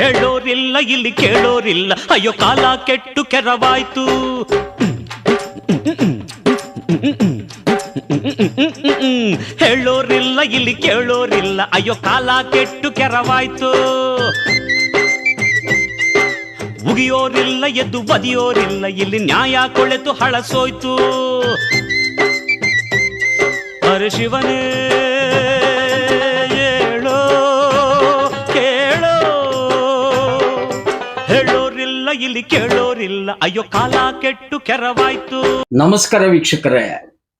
ಹೇಳೋರಿಲ್ಲ ಇಲ್ಲಿ ಕೇಳೋರಿಲ್ಲ ಅಯ್ಯೋ ಕಾಲ ಕೆಟ್ಟು ಕೆರವಾಯ್ತು ಹೇಳೋರಿಲ್ಲ ಇಲ್ಲಿ ಕೇಳೋರಿಲ್ಲ ಅಯ್ಯೋ ಕಾಲ ಕೆಟ್ಟು ಕೆರವಾಯ್ತು ಉಗಿಯೋರಿಲ್ಲ ಎದ್ದು ಬದಿಯೋರಿಲ್ಲ ಇಲ್ಲಿ ನ್ಯಾಯ ಕೊಳೆತು ಹಳಸೋಯ್ತು ಹರ ಶಿವನೇ ಕೇಳೋರಿಲ್ಲ. ಅಯ್ಯೋ, ಕಾಲ ಕೆಟ್ಟು ಕೆರವಾಯ್ತು. ನಮಸ್ಕಾರ ವೀಕ್ಷಕರೇ.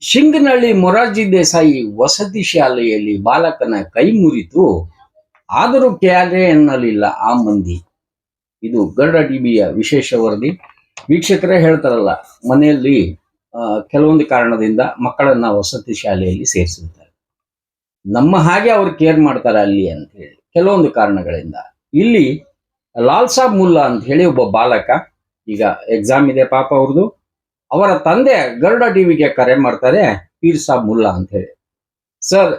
ಶಿಂಗನಹಳ್ಳಿ ಮೊರಾರ್ಜಿ ದೇಸಾಯಿ ವಸತಿ ಶಾಲೆಯಲ್ಲಿ ಬಾಲಕನ ಕೈ ಮುರಿತು. ಆದರೂ ಕ್ಯಾರೆ ಎನ್ನಲಿಲ್ಲ ಆ ಮಂದಿ. ಇದು ಗರುಡ ಟಿವಿಯ ವಿಶೇಷ ವರದಿ. ವೀಕ್ಷಕರೇ ಹೇಳ್ತಾರಲ್ಲ, ಮನೆಯಲ್ಲಿ ಕೆಲವೊಂದು ಕಾರಣದಿಂದ ಮಕ್ಕಳನ್ನ ವಸತಿ ಶಾಲೆಯಲ್ಲಿ ಸೇರಿಸಿರ್ತಾರೆ ನಮ್ಮ ಹಾಗೆ ಅವ್ರು ಕೇರ್ ಮಾಡ್ತಾರೆ ಅಲ್ಲಿ ಅಂತ ಹೇಳಿ ಕೆಲವೊಂದು ಕಾರಣಗಳಿಂದ. ಇಲ್ಲಿ ಲಾಲ್ ಸಾಬ್ ಮುಲ್ಲಾ ಅಂತ ಹೇಳಿ ಒಬ್ಬ ಬಾಲಕ, ಈಗ ಎಕ್ಸಾಮ್ ಇದೆ ಪಾಪ ಅವ್ರದ್ದು ಅವರ ತಂದೆ ಗರುಡ ಟಿವಿಗೆ ಕರೆ ಮಾಡ್ತಾರೆ, ಪೀರ್ ಸಾಬ್ ಮುಲ್ಲಾ ಅಂತ ಹೇಳಿ. ಸರ್,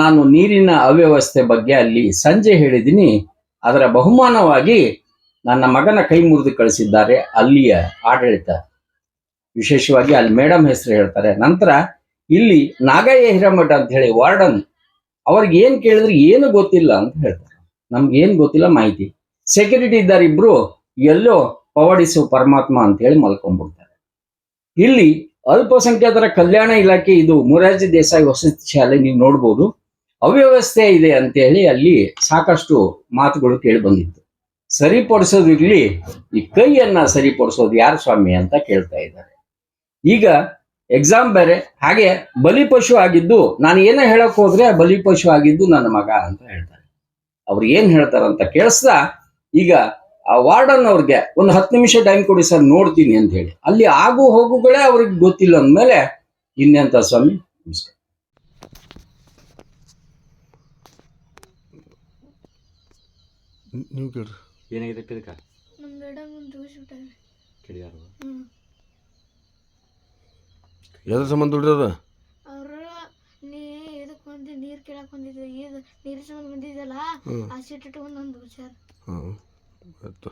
ನಾನು ನೀರಿನ ಅವ್ಯವಸ್ಥೆ ಬಗ್ಗೆ ಅಲ್ಲಿ ಸಂಜೆ ಹೇಳಿದ್ದೀನಿ. ಅದರ ಬಹುಮಾನವಾಗಿ ನನ್ನ ಮಗನ ಕೈ ಮುರಿದು ಕಳಿಸಿದ್ದಾರೆ ಅಲ್ಲಿಯ ಆಡಳಿತ. ವಿಶೇಷವಾಗಿ ಅಲ್ಲಿ ಮೇಡಮ್ ಹೆಸರು ಹೇಳ್ತಾರೆ. ನಂತರ ಇಲ್ಲಿ ನಾಗಯ್ಯ ಹಿರಮಠ ಅಂತ ಹೇಳಿ ವಾರ್ಡನ್, ಅವ್ರಿಗೆ ಏನ್ ಕೇಳಿದ್ರೆ ಏನು ಗೊತ್ತಿಲ್ಲ ಅಂತ ಹೇಳ್ತಾರೆ. ನಮ್ಗೆ ಏನು ಗೊತ್ತಿಲ್ಲ ಮಾಹಿತಿ. ಸೆಕ್ಯೂರಿಟಿ ಇದ್ದಾರೆ ಇಬ್ರು, ಎಲ್ಲೋ ಪವಡಿಸು ಪರಮಾತ್ಮ ಅಂತ ಹೇಳಿ ಮಲ್ಕೊಂಡ್ಬಿಡ್ತಾರೆ. ಇಲ್ಲಿ ಅಲ್ಪಸಂಖ್ಯಾತರ ಕಲ್ಯಾಣ ಇಲಾಖೆ, ಇದು ಮುರಾರ್ಜಿ ದೇಸಾಯಿ ವಸತಿ ಶಾಲೆ ನೀವು ನೋಡ್ಬೋದು. ಅವ್ಯವಸ್ಥೆ ಇದೆ ಅಂತ ಹೇಳಿ ಅಲ್ಲಿ ಸಾಕಷ್ಟು ಮಾತುಗಳು ಕೇಳಿ ಬಂದಿತ್ತು. ಸರಿಪಡಿಸೋದಿರ್ಲಿ ಈ ಕೈಯನ್ನ ಸರಿಪಡಿಸೋದು ಯಾರು ಸ್ವಾಮಿ ಅಂತ ಕೇಳ್ತಾ ಇದ್ದಾರೆ. ಈಗ ಎಕ್ಸಾಮ್ ಬೇರೆ, ಹಾಗೆ ಬಲಿಪಶು ಆಗಿದ್ದು, ನಾನು ಏನೋ ಹೇಳಕ್ ಹೋದ್ರೆ ಬಲಿಪಶು ಆಗಿದ್ದು ನನ್ನ ಮಗ ಅಂತ ಹೇಳ್ತಾರೆ. ಅವ್ರು ಏನ್ ಹೇಳ್ತಾರಂತ ಕೇಳಿಸ್ದ ಈಗ ಆ ವಾರ್ಡನ್ ಅವ್ರಿಗೆ ಒಂದು ಹತ್ತು ನಿಮಿಷ ಟೈಮ್ ಕೊಡಿ ಸರ್ ನೋಡ್ತೀನಿ ಅಂತ ಹೇಳಿ. ಅಲ್ಲಿ ಆಗು ಹೋಗುಗಳೇ ಅವ್ರಿಗೆ ಗೊತ್ತಿಲ್ಲ ಅಂದ್ಮೇಲೆ ಇನ್ನೆಂತ ಸ್ವಾಮಿ? ನಮಸ್ಕಾರ. ನೀವು ಕೇಳ್ರಿ. ಏನಾಗಿದೆ ಇದಕ್ಕ ನಮ್ಮ ಮೇಡಮ್ ಒಂದು ದೋಷ ಕೇಳಿದಾರು ಹ್ಞೂ ಎದ್ರ ಸಂಬಂಧ ದುಡ್ಡದ ಅವರು ನೀ ಇದಕ್ಕೆ ಬಂದು ನೀರು ಕೇಳಕ್ಕೆ ಬಂದಿದ್ದೆ ಇದು ನೀರು ಸಂಬಂಧ ಬಂದಿದ್ದಲ್ಲ ಆ ಸೀಟ್ ಇಟ್ಕೊಂಡು ಒಂದು ದೂಸ್ಯಾರ ಹಾಂ ಆಯ್ತು.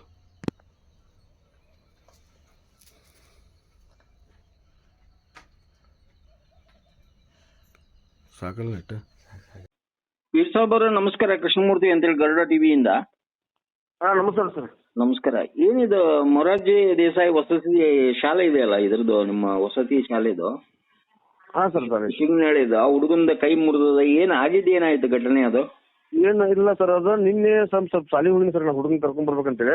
ಸಾಕಲ್ಲ ವೀರ್ ಅವರೇ ನಮಸ್ಕಾರ ಕೃಷ್ಣಮೂರ್ತಿ ಅಂತೇಳಿ ಗರುಡ ಟಿವಿಯಿಂದ ಹಾ ನಮಸ್ಕಾರ ಸರ್. ನಮಸ್ಕಾರ. ಏನಿದು ಮೊರಾರ್ಜಿ ದೇಸಾಯಿ ವಸತಿ ಶಾಲೆ ಇದೆಯಲ್ಲ ಇದ್ರದ್ದು ನಿಮ್ಮ ವಸತಿ ಶಾಲೆದು? ಹಾ ಸರ್ ಸರ್. ಆ ಹುಡುಗಂದ ಕೈ ಮುರಿದದ ಏನ್ ಆಗಿದ್ದು ಏನಾಯ್ತು ಘಟನೆ ಅದು? ಏನ್ ಇಲ್ಲ ಸರ್ ಅದು ನಿನ್ನೆ ಸ್ವಲ್ಪ ಸ್ವಲ್ಪ ಸಾಲಿ ಹೋಗಿನಿ ಸರ್ ನಾ ಹುಡುಗನ್ ಕರ್ಕೊಂಡ್ ಬರ್ಬೇಕಂತೇಳಿ.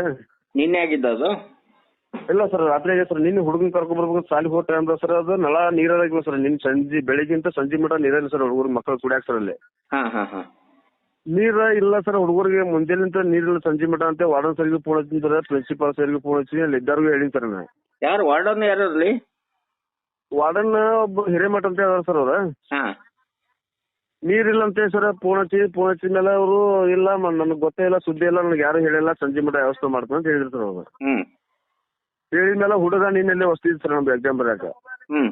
ನಿನ್ನೆ ಆಗಿದ್ದ ಅದು? ಇಲ್ಲ ಸರ್ ರಾತ್ರಿ ಆಗಿದೆ ಸರ್ ನಿನ್ನೆ ಹುಡುಗನ್ ಕರ್ಕೊಂಡ್ ಬರ್ಬೇಕಂತ ಸಾಲಿ ಹೋದ ಟೈಮ್ ಸರ್ ಅದು ನಳ ನೀರಾಗಿಲ್ಲ ಸರ್ ನಿನ್ನ ಸಂಜೆ ಬೆಳಿಗ್ಗಿಂತ ಸಂಜೆ ಮಟ ನೀರಿಲ್ಲ ಸರ್ ಹುಡುಗರು ಮಕ್ಕಳು ಕುಡಿಯಾಕ ಸರ್ ಅಲ್ಲಿ. ಹಾ ಹಾ ಹಾ. ನೀರ ಇಲ್ಲ ಸರ್ ಹುಡುಗರಿಗೆ ಮುಂಜಾನೆಂತ ನೀರಿಲ್ಲ ಸಂಜೆ ಮಟ ಅಂತ ವಾರ್ಡನ್ ಸರ್ಗೂ ಫೋನ್ ಹಚ್ಚಿದ್ರೆ ಪ್ರಿನ್ಸಿಪಾಲ್ ಸರ್ಗೂ ಫೋನ್ ಹಚ್ಚಿ ಅಲ್ಲಿ ಇದ್ದಾರಿಗೂ ಹೇಳಿನಿ ಸರ್ ನಾ ಯಾರು ವಾರ್ಡನ್ ಯಾರು ಇರ್ಲಿ ವಾರ್ಡನ್ ಒಬ್ಬ ಹಿರೇಮಠ ಅಂತ ಹೇಳ ಸರ್ ಅವ್ರ. ಹಾ. ನೀರಿಲ್ಲ ಅಂತ ಸರ್ ಫೋನ್ ಹಚ್ಚಿ ಫೋನ್ ಹಚ್ಚಿದ ಮೇಲೆ ಅವರು ಇಲ್ಲ ನನಗೆ ಗೊತ್ತೇ ಇಲ್ಲ ಸುದ್ದಿ ಇಲ್ಲ ನನಗೆ ಯಾರು ಹೇಳಿಲ್ಲ ಸಂಜೆ ಮಟ ವ್ಯವಸ್ಥೆ ಮಾಡ್ತೀನಿ ಅಂತ ಹೇಳಿದ್ರು ಸರ್ ಅವ್ರು. ಹ್ಮ್. ಹೇಳಿದ್ಮೇಲೆ ಹುಡುಗ ನಿನ್ನೆಲ್ಲೇ ವಸ್ತಿದ್ ಸರ್ ನಮ್ದು ಎಕ್ಸಾಮ್ ಬರೆಯಾಕ ಹ್ಮ್.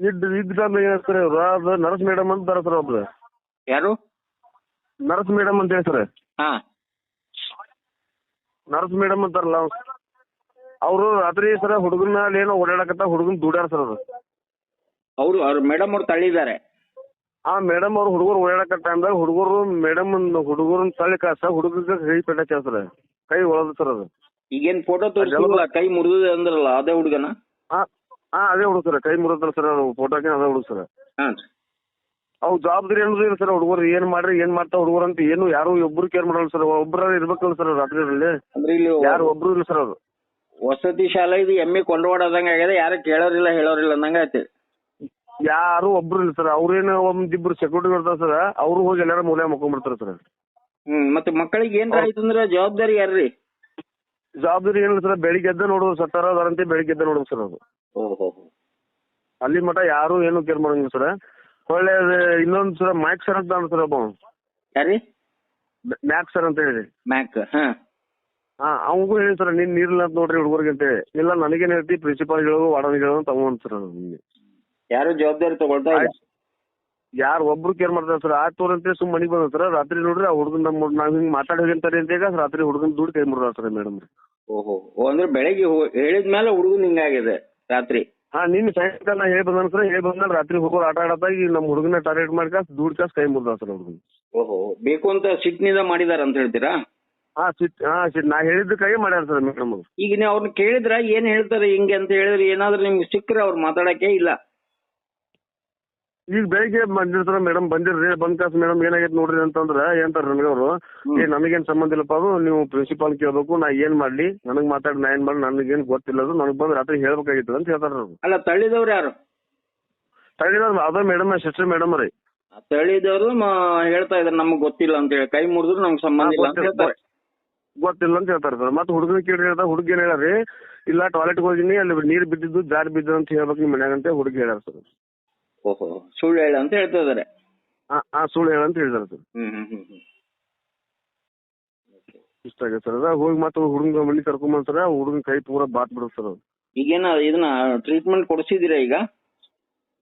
ಇದ್ ಇದ್ ಟೈಮ್ ಸರ್ ಇವ್ರು? ಅದು ನರ್ಸ್ ಮೇಡಮ್ ಅಂತ ಬರ ಸರ್ ಒಬ್ರು. ಯಾರು? ನರ್ಸ್ ಮೇಡಮ್ ಅಂತ ಹೇಳ್ತಾರೆ. ಹಾ. ನರ್ಸ್ ಮೇಡಮ್ ಅಂತಾರಲ್ಲ ಅವರು. ರಾತ್ರಿ ಸರ್ ಹುಡುಗನ ಏನೋ ಓಡಾಡಕತ್ತ ಹುಡುಗನ್ ದುಡ್ಯಾರ ಸರ್ ಅವರು. ಅವ್ರು ಅವ್ರು ಮೇಡಮ್ ಅವ್ರು ತಳ್ಳಿದ್ದಾರೆ. ಆ ಮೇಡಮ್ ಅವ್ರು ಹುಡುಗರು ಓಡಾಡಕ ಟೈಮ್ದಾಗ ಹುಡುಗರು ಮೇಡಮ್ ಹುಡುಗರನ್ನ ತಳ್ಳಿ ಕಾಸ ಹುಡುಗರಿಗೆ ಕೈ ಪೆಟ್ಟ ಸರ್ ಕೈ ಒಳದು ಸರ್ ಅದು. ಈಗೇನ್ ಫೋಟೋ ತೋರಿಸಿಲ್ಲ ಕೈ ಮುರಿದಿದೆ ಅಂದ್ರಲ್ಲ ಅದೇ ಹುಡುಗನ? ಹಾ ಆ ಅದೇ ಹುಡುಗ ಸರ್ ಕೈ ಮುರಿದ್ರ ಸರ್ ಫೋಟೋಕಿನ ಅದೇ ಹುಡುಗ ಸರ್. ಅವ್ ಜವಾಬ್ದಾರಿ ಅನ್ನೋದು ಇಲ್ಲ ಸರ್ ಹುಡುಗರು ಏನ್ ಮಾಡ್ರಿ ಏನ್ ಮಾಡ್ತಾ ಹುಡುಗರು ಅಂತ ಏನು ಯಾರು ಒಬ್ರು ಕೇರ್ ಮಾಡಲ್ಲ ಸರ್ ಒಬ್ರ ಇರ್ಬೇಕಲ್ಲ ಸರ್ ರಾತ್ರಿ ಯಾರು ಒಬ್ರು ಇಲ್ಲ ಸರ್ ಅವ್ರು. ವಸತಿ ಶಾಲೆ ಇದು ಎಮ್ಮೆ ಕೊಂಡವಾಡದಂಗ ಆಗ್ಯದ ಯಾರು ಕೇಳೋರಿಲ್ಲ ಹೇಳೋರಿಲ್ಲ ಅಂದಂಗ ಆಯ್ತು. ಯಾರು ಒಬ್ರು ಇಲ್ಲ ಸರ್. ಅವ್ರೇನು ಒಂದಿಬ್ರು ಸೆಕ್ಯೂರಿಟಿ ಇರ್ತಾರ ಸರ್. ಅವ್ರು ಹೋಗಿ ಎಲ್ಲಾರ ಮೂಲೆ ಮುಕೊಂಡ್ಬಿಡ್ತಾರ ಸರ್. ಹ್ಮ್ ಮತ್ತೆ ಮಕ್ಕಳಿಗೆ ಏನ್ ಆಯ್ತು ಅಂದ್ರೆ ಜವಾಬ್ದಾರಿ ಯಾರ್ರಿ? ಜವಾಬ್ದಾರಿ ಏನಿಲ್ಲ ಸರ್. ಬೆಳಿಗ್ಗೆ ಎದ್ದ ನೋಡೋದು ಸತ್ತಾರ ಅದಾರಂತೆ ಬೆಳಿಗ್ಗೆ ಎದ್ದ ನೋಡೋದು ಸರ್ ಅದು. ಓಹೋ. ಅಲ್ಲಿ ಮಟ ಯಾರು ಏನು ಕೇರ್ ಮಾಡಂಗಿಲ್ಲ ಸರ್. ಒಳ್ಳೆ ಇನ್ನೊಂದು ಸರ್ ಮ್ಯಾಕ್ ಸರ್ ಅಂತ ಸರ್ ಒಬ್ಬ. ಯಾರಿ ಮ್ಯಾಕ್ ಸರ್ ಅಂತ ಹೇಳಿ. ಮ್ಯಾಕ್ ಹಾ. ಹಾ ಅವನಿಗೂ ಹೇಳಿ ಸರ್ ನೀನ್ ನೀರಿಲ್ಲ ಅಂತ ನೋಡ್ರಿ ಹುಡುಗರಿಗೆ ಅಂತ ಹೇಳಿ. ಇಲ್ಲ ನನಗೇನ್ ಹೇಳ್ತಿ? ಪ್ರಿನ್ಸಿಪಾಲ್ ಹೇಳೋದು ವಾರ್ಡನ್ ಹೇಳೋದು ತಗೊಂಡ್ ಸರ್ ನಿಮ್ಗೆ. ಯಾರು ಜವಾಬ್ದಾರಿ ತಗೊಳ್ತಾ ಇಲ್ಲ. ಯಾರು ಒಬ್ರು ಕೇರ್ ಮಾಡ್ತಾರೆ ಸರ್ ಆಯ್ತು ತೋರ್ ಅಂತೇಳಿ ಸುಮ್ಮನೆ ಮನಿಗ್ ಬಂದ ಸರ್. ರಾತ್ರಿ ನೋಡ್ರಿ ಆ ಹುಡುಗನ್ ನಮ್ಮ ನಾವ್ ಹಿಂಗ್ ಮಾತಾಡಿ ಹೋಗಿಂತಾರೆ ಅಂತ ಈಗ ರಾತ್ರಿ ಹುಡುಗನ್ ದುಡ್ಡು ಕೈ ಮುರಿದ ಸರ್ ಮೇಡಮ್ ಓಹೋ ಓ ಅಂದ್ರೆ ಬೆಳಗ್ಗೆ ಹೋ- ಹೇಳಿದ್ಮೇಲೆ ಹುಡುಗನ್ ಹಿಂಗಾಗಿದೆ ರಾತ್ರಿ? ಹಾ ನಿನ್ನ ಸಾಯಂಕಾಲ ನಾ ಹೇಳಿ ಬಂದ ಸರ್ ಹೇಳಿ ಬಂದ ರಾತ್ರಿ ಹೋಗೋ ಆಟ ಆಡತ್ತ ಈಗ ನಮ್ಮ ಹುಡುಗನ ಟಾರ್ಗೆಟ್ ಮಾಡಿ ಕಾಸ್ ದುಡ್ಡು ಕಾಸ್ ಕೈ ಮುರಿದ ಸರ್ ಹುಡುಗನ್ ಓಹೋ ಬೇಕು ಅಂತ ಸಿಟ್ನಿಂದ ಮಾಡಿದಾರ ಅಂತ ಹೇಳ್ತೀರಾ? ಹಾ ಸಿಟ್ ಹಾ ಸಿಟ್. ನಾ ಹೇಳಿದ ಕೈ ಮಾಡ್ಯಾರ ಸರ್ ಮೇಡಮ್ ಈಗ ನೀವು ಅವ್ರನ್ನ ಕೇಳಿದ್ರ ಏನ್ ಹೇಳ್ತಾರೆ ಹಿಂಗೆ ಅಂತ ಹೇಳಿದ್ರೆ ಏನಾದ್ರೂ ನಿಮ್ಗೆ ಸಿಕ್ಕರೆ ಅವ್ರು ಮಾತಾಡಕ್ಕೆ ಇಲ್ಲ. ಈಗ ಬೆಳಿಗ್ಗೆ ಬಂದಿರ್ತಾರ ಮೇಡಮ್ ಬಂದಿರ್ರಿ ಬಂದ್ ಕಾಸ್ ಮೇಡಮ್ ಏನಾಗೈತೆ ನೋಡ್ರಿ ಅಂತಂದ್ರ ಏನಂತಾರ ನನಗೆ ಅವರು ಏ ನಮಗೇನ್ ಸಂಬಂಧ ಇಲ್ಲಪ್ಪ ಅದು ನೀವು ಪ್ರಿನ್ಸಿಪಾಲ್ ಕೇಳ್ಬೇಕು ನಾ ಏನ್ ಮಾಡ್ಲಿ ನನಗ್ ಮಾತಾಡಿ ನಾ ಏನ್ ಮಾಡಿ ನನಗೇನ್ ಗೊತ್ತಿಲ್ಲ ಅದು ನನಗ್ ಬಂದ್ ರಾತ್ರಿ ಹೇಳ್ಬೇಕಾಗಿತ್ತು ಅಂತ ಹೇಳ್ತಾರ ಅವ್ರು. ಅಲ್ಲ ತಳ್ಳಿದವ್ರು ಯಾರು? ತಳ್ಳಿದವ್ರು ಅದ ಮೇಡಮ್ ಸಿಸ್ಟರ್ ಮೇಡಮ್ ರೀ. ತಳ್ಳಿದವ್ರು ಹೇಳ್ತಾ ಇದಾರೆ ನಮ್ಗೆ ಗೊತ್ತಿಲ್ಲ ಅಂತ ಹೇಳಿ ಕೈ ಮುರಿದ್ರು ನಮ್ಗೆ ಸಂಬಂಧ ಇಲ್ಲ ಅಂತ ಹೇಳ್ತಾರೆ. ಗೊತ್ತಿಲ್ಲ ಅಂತ ಹೇಳ್ತಾರೆ ಸರ್. ಮತ್ತೆ ಹುಡುಗನ ಕೇಳಿ ಹೇಳ್ದ ಹುಡುಗ ಏನ್ ಹೇಳ್ರಿ ಇಲ್ಲ ಟಾಯ್ಲೆಟ್ ಹೋಗಿನಿ ಅಲ್ಲಿ ನೀರ್ ಬಿದ್ದಿದ್ದು ಜಾರ್ ಬಿದ್ದು ಅಂತ ಹೇಳ್ಬೇಕು ನಿಮ್ ಮನ್ಯಾಗ ಅಂತ ಹುಡುಗ ಹೇಳ್ಯಾರ ಸರ್. ಓಹೋ ಸುಳ್ಳು ಹೇಳ ಅಂತ ಹೇಳ್ತಾ ಇದಾರೆ ಆ ಸುಳ್ಳು ಹೇಳ ಅಂತ ಹೇಳ್ತಾರೆ ಸರ್. ಹ್ಮ್ ಹ್ಮ್ ಹ್ಮ್ ಹ್ಮ್. ಇಷ್ಟ ಆಗೈತೆ ಸರ್. ಅದ ಹೋಗಿ ಮತ್ತೆ ಹುಡುಗ ಮನೆ ಕರ್ಕೊಂಬಂದ್ ಸರ್ ಹುಡುಗನ ಕೈ ಪೂರ ಬಾತ್ ಬಿಡುತ್ತೆ ಸರ್ ಅದು ಈಗೇನ ಇದನ್ನ ಟ್ರೀಟ್ಮೆಂಟ್ ಕೊಡಿಸಿದೀರಾ ಈಗ?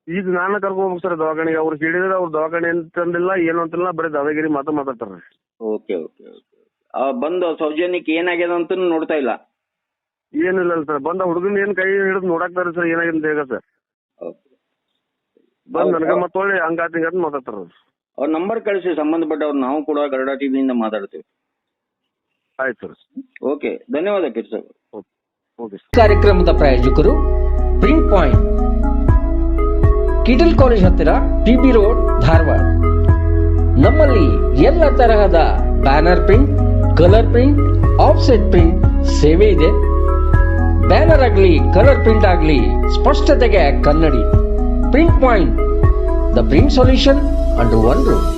ಈಗ ನಾನು ಕರ್ಕೊಂಡ್ ಹೋಗ್ಬೇಕು ಸರ್ ದವಾಖಾನೆಗೆ. ಅವ್ರು ಹೇಳಿದ್ರೆ ಅವ್ರು ದವಾಖಾನೆ ಅಂತಂದಿಲ್ಲ ಏನು ಅಂತಿಲ್ಲ ಬರೀ ದಾದಾಗಿರಿ ಮಾತ್ರ ಮಾತಾಡ್ತಾರೆ. ಓಕೆ ಓಕೆ ಓಕೆ ಬಂದು ಸೌಜನ್ಯಕ್ಕೆ ಏನಾಗ್ಯದ ಅಂತ ನೋಡ್ತಾ ಇಲ್ಲ? ಏನಿಲ್ಲ ಸರ್. ಬಂದ ಹುಡುಗನ ಏನ್ ಕೈ ಹಿಡಿದು ನೋಡಾಕ್ತಾರೆ ಸರ್. ಏನಾಗಿದೆ ಅಂತ ಸರ್. ಓಕೆ ಬಂದ್ ನನಗ ಮತ್ತೊಳ್ಳೆ ಹಂಗಾತ್ ಅಂತ ಮಾತಾಡ್ತಾರ ಅವ್ರು. ಅವ್ರ ನಂಬರ್ ಕಳಿಸಿ ಸಂಬಂಧಪಟ್ಟವ್ರು ನಾವು ಕೂಡ ಗರುಡ ಟಿವಿಯಿಂದ ಮಾತಾಡ್ತೀವಿ. ಆಯ್ತು ಸರ್. ಓಕೆ ಧನ್ಯವಾದ ಕಿರ್ಸರ್ ಓಕೆ ಕಾರ್ಯಕ್ರಮದ ಪ್ರಾಯೋಜಕರು ಪ್ರಿಂಟ್ ಪಾಯಿಂಟ್. ಕಿಟಲ್ ಕಾಲೇಜ್ ಹತ್ತಿರ ಟಿಬಿ ರೋಡ್ ಧಾರವಾಡ. ನಮ್ಮಲ್ಲಿ ಎಲ್ಲ ತರಹದ banner print colour print offset print ಸೇವೆ ಇದೆ. ಬ್ಯಾನರ್ ಆಗಲಿ ಕಲರ್ ಪ್ರಿಂಟ್ ಆಗಲಿ ಸ್ಪಷ್ಟತೆಗೆ ಕನ್ನಡಿ. pinpoint the prime solution under one roof.